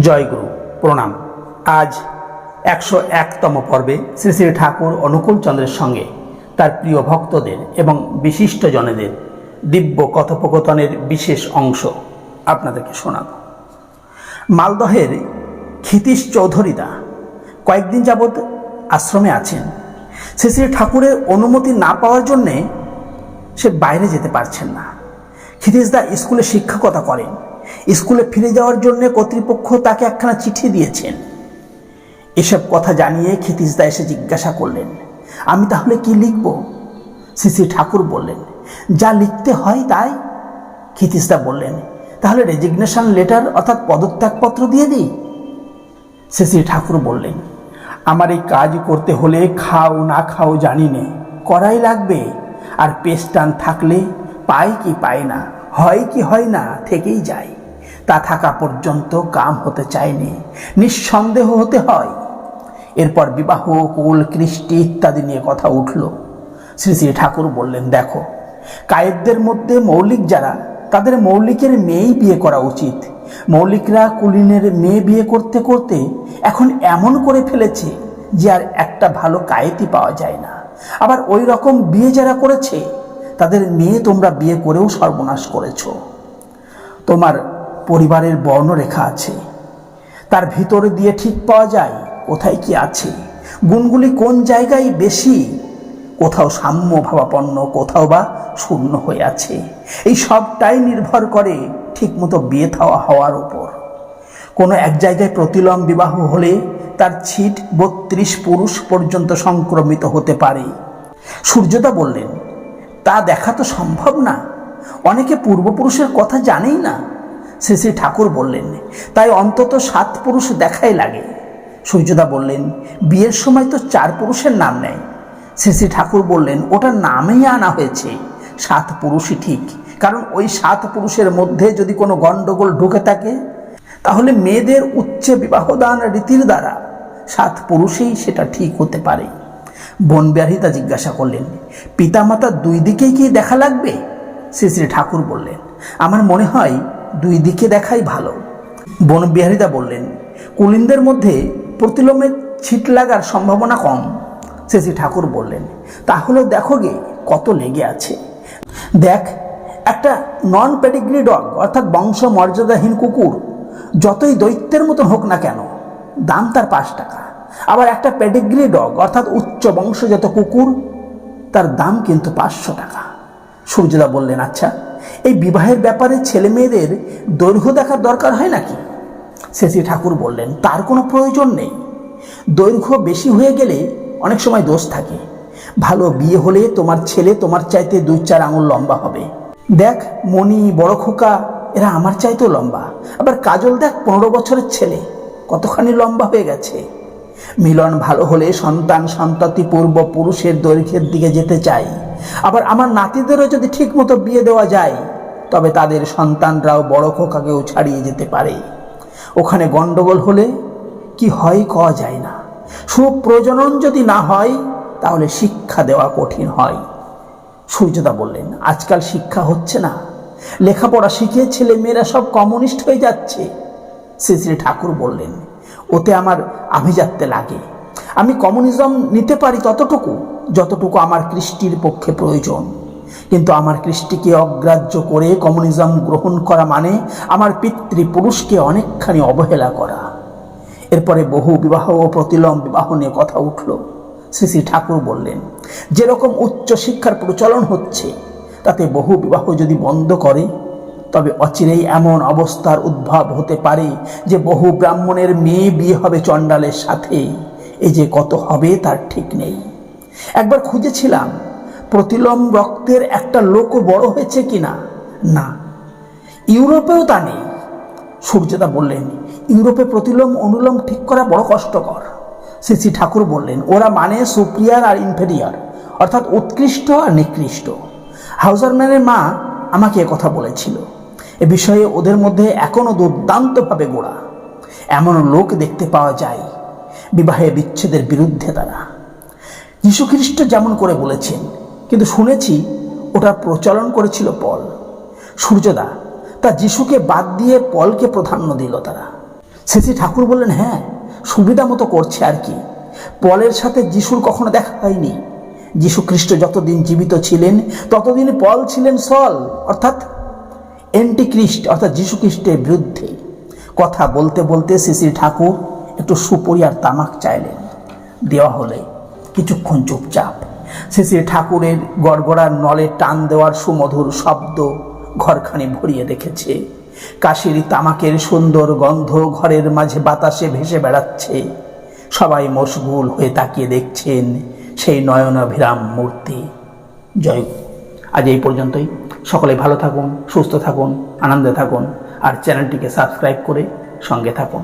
জয়গুরু, প্রণাম। আজ একশো একতম পর্বে শ্রী শ্রী ঠাকুর অনুকূল চন্দ্রের সঙ্গে তার প্রিয় ভক্তদের এবং বিশিষ্ট জনেদের দিব্য কথোপকথনের বিশেষ অংশ আপনাদেরকে শোনাব। মালদহের ক্ষিতীশ চৌধুরীদা কয়েকদিন যাবৎ আশ্রমে আছেন। শ্রী শ্রী ঠাকুরের অনুমতি না পাওয়ার জন্যে সে বাইরে যেতে পারছেন না। ক্ষিতীশদা স্কুলে শিক্ষকতা করেন। স্কুলে ফিরে যাওয়ার জন্য কর্তৃপক্ষ তাকে একখানা চিঠি দিয়েছেন। এসব কথা জানিয়ে ক্ষিতীশদা এসে জিজ্ঞাসা করলেন, আমি তাহলে কি লিখব? শ্রী ঠাকুর বললেন, যা লিখতে হয় তাই। ক্ষিতীশদা বললেন, তাহলে রেজিগনেশন লেটার অর্থাৎ পদত্যাগপত্র দিয়ে দিই? শ্রী ঠাকুর বললেন, আমার এই কাজ করতে হলে খাও না খাও জানি নে করাই লাগবে, আর পেস্টান থাকলে পায় কি পায় না, হয় কি হয় না থেকেই যায় তা থাকা পর্যন্ত কাম হতে চায়নি। নিঃসন্দেহ হতে হয়। এরপর বিবাহ, কুল, কৃষ্টি ইত্যাদি নিয়ে কথা উঠল। শ্রী শ্রী ঠাকুর বললেন, দেখো, কায়েকদের মধ্যে মৌলিক যারা, তাদের মৌলিকের মেয়েই বিয়ে করা উচিত। মৌলিকরা কুলিনের মেয়ে বিয়ে করতে করতে এখন এমন করে ফেলেছে যে আর একটা ভালো কায়েতি পাওয়া যায় না। আবার ওই রকম বিয়ে যারা করেছে, তাদের মেয়ে তোমরা বিয়ে করেও সর্বনাশ করেছ। তোমার পরিবারের বর্ণরেখা আছে। তার ভিতরে দিয়ে ঠিক পাওয়া যায় কোথায় কি আছে। গুণগুলি কোন জায়গায় বেশি, কোথাও সাম্য ভাবাপন্ন কোথাও বা শূন্য হয়ে আছে। এই সবটাই নির্ভর করে ঠিকমতো বিয়ে থাওয়া হওয়ার উপর। কোনো এক জায়গায় প্রতিলম বিবাহ হলে তার ছিট বত্রিশ পুরুষ পর্যন্ত সংক্রমিত হতে পারে। সূর্যদা বললেন, তা দেখা তো সম্ভব না। অনেকে পূর্বপুরুষের কথা জানেই না। শ্রী শ্রী ঠাকুর বললেন, তাই অন্তত সাত পুরুষ দেখাই লাগে। সূর্যদা বললেন, বিয়ের সময় তো চার পুরুষের নাম নেয়। শ্রী শ্রী ঠাকুর বললেন ওটা নামেই আনা হয়েছে। সাত পুরুষই ঠিক, কারণ ওই সাত পুরুষের মধ্যে যদি কোনো গণ্ডগোল ঢুকে থাকে, তাহলে মেয়েদের উচ্চ বিবাহদান রীতির দ্বারা সাত পুরুষেই সেটা ঠিক হতে পারে। বনবিহারিতা জিজ্ঞাসা করলেন, পিতামাতা দুই দিকেই কি দেখা লাগবে? শ্রী শ্রী ঠাকুর বললেন, আমার মনে হয় দুই দিকে দেখাই ভালো। বনবিহারিতা বললেন, কুলিনদের মধ্যে প্রতিলোমের ছিট লাগার সম্ভাবনা কম। শ্রী ঠাকুর বললেন তাহলে দেখো গে, কত লেগে আছে। দেখ, একটা নন প্যাডিগ্রি ডগ অর্থাৎ বংশ মর্যাদাহীন কুকুর, যতই দৈত্যের মতন হোক না কেন, দাম তার পাঁচ টাকা। আবার একটা প্যাডিগ্রি ডগ অর্থাৎ উচ্চ বংশজাত কুকুর, তার দাম কিন্তু পাঁচশো টাকা। সূর্যদা বললেন আচ্ছা এই বিবাহের ব্যাপারে ছেলে মেয়েদের দৈর্ঘ্য দেখার দরকার হয় নাকি? শেষি ঠাকুর বললেন, তার কোনো প্রয়োজন নেই। দৈর্ঘ্য বেশি হয়ে গেলে অনেক সময় দোষ থাকে। ভালো বিয়ে হলে তোমার ছেলে তোমার চাইতে দুই চার আঙুল লম্বা হবে। দেখ, মণি, বড় খোকা, এরা আমার চাইতেও লম্বা। আবার কাজল দেখ, পনেরো বছরের ছেলে, কতখানি লম্বা হয়ে গেছে। মিলন ভালো হলে সন্তান সন্ততি পূর্ব পুরুষের দৈর্ঘ্যের দিকে যেতে চাই আবার আমার নাতিদেরও যদি ঠিকমতো বিয়ে দেওয়া যায় তবে তাদের সন্তানরাও বড় খোকাকেও ছাড়িয়ে যেতে পারে। ওখানে গন্ডগোল হলে কি হয় কওয়া যায় না। সুপ্রজনন যদি না হয়, তাহলে শিক্ষা দেওয়া কঠিন হয়। সূর্যদা বললেন, আজকাল শিক্ষা হচ্ছে না। লেখাপড়া শিখে ছেলে মেয়েরা সব কমিউনিস্ট হয়ে যাচ্ছে। শ্রী শ্রী ঠাকুর বললেন, ওতে আমার আভিজাত্যে লাগে। আমি কমিউনিজম নিতে পারি ততটুকু, যতটুকু আমার কৃষ্টির পক্ষে প্রয়োজন। কিন্তু আমার কৃষ্টিকে অগ্রাহ্য করে কমিউনিজম গ্রহণ করা মানে আমার পিতৃপুরুষকে অনেকখানি অবহেলা করা। এরপরে বহু বিবাহ ও প্রতিলম বিবাহ নিয়ে কথা উঠল। শ্রী শ্রী ঠাকুর বললেন, যেরকম উচ্চ শিক্ষার প্রচলন হচ্ছে, তাতে বহু বিবাহ যদি বন্ধ করে, তবে অচিরেই এমন অবস্থার উদ্ভব হতে পারে যে বহু ব্রাহ্মণের মেয়ে বিয়ে হবে চণ্ডালের সাথে। এই যে কত হবে তার ঠিক নেই। একবার খুঁজেছিলাম প্রতিলম রক্তের একটা লোকও বড় হয়েছে কিনা? না। না ইউরোপেও তা নেই। সূর্যদা বললেন, ইউরোপে প্রতিলোম অনুলম ঠিক করা বড় কষ্টকর। শ্রী শ্রী ঠাকুর বললেন, ওরা মানে সুপ্রিয়ার আর ইনফেরিয়ার, অর্থাৎ উৎকৃষ্ট আর নিকৃষ্ট। হাউজারম্যানের মা আমাকে কথা বলেছিল। এ বিষয়ে ওদের মধ্যে এখনও দুর্দান্তভাবে গোড়া। এমন লোক দেখতে পাওয়া যায়, বিবাহে বিচ্ছেদের বিরুদ্ধে তারা। যীশুখ্রিস্ট যেমন করে বলেছেন কিন্তু শুনেছি ওটার প্রচলন করেছিল পল। সূর্যদা, তা যিশুকে বাদ দিয়ে পলকে প্রাধান্য দিল তারা। শ্রী ঠাকুর বললেন হ্যাঁ সুবিধা মতো করছে আর কি। পলের সাথে যিশুর কখনো দেখা হয়নি। যিশু খ্রিস্ট যতদিন জীবিত ছিলেন, ততদিন পল ছিলেন সল, অর্থাৎ অ্যান্টিখ্রিস্ট অর্থাৎ যীশু খ্রিস্টের বিরুদ্ধে। কথা বলতে বলতে শ্রী ঠাকুর একটু সুপরি আর তামাক চাইলেন। দেওয়া হলে কিছুক্ষণ চুপচাপ শ্রী শ্রী ঠাকুরের গড়গড়ার নলে টান দেওয়ার সুমধুর শব্দ ঘরখানি ভরিয়ে দেখেছে। কাশির তামাকের সুন্দর গন্ধ ঘরের মাঝে বাতাসে ভেসে বেড়াচ্ছে। সবাই মশগুল হয়ে তাকিয়ে দেখছেন সেই নয়নাভিরাম মূর্তি। জয় আজ এই পর্যন্তই। সকলে ভালো থাকুন, সুস্থ থাকুন, আনন্দে থাকুন, আর চ্যানেলটিকে সাবস্ক্রাইব করে সঙ্গে থাকুন।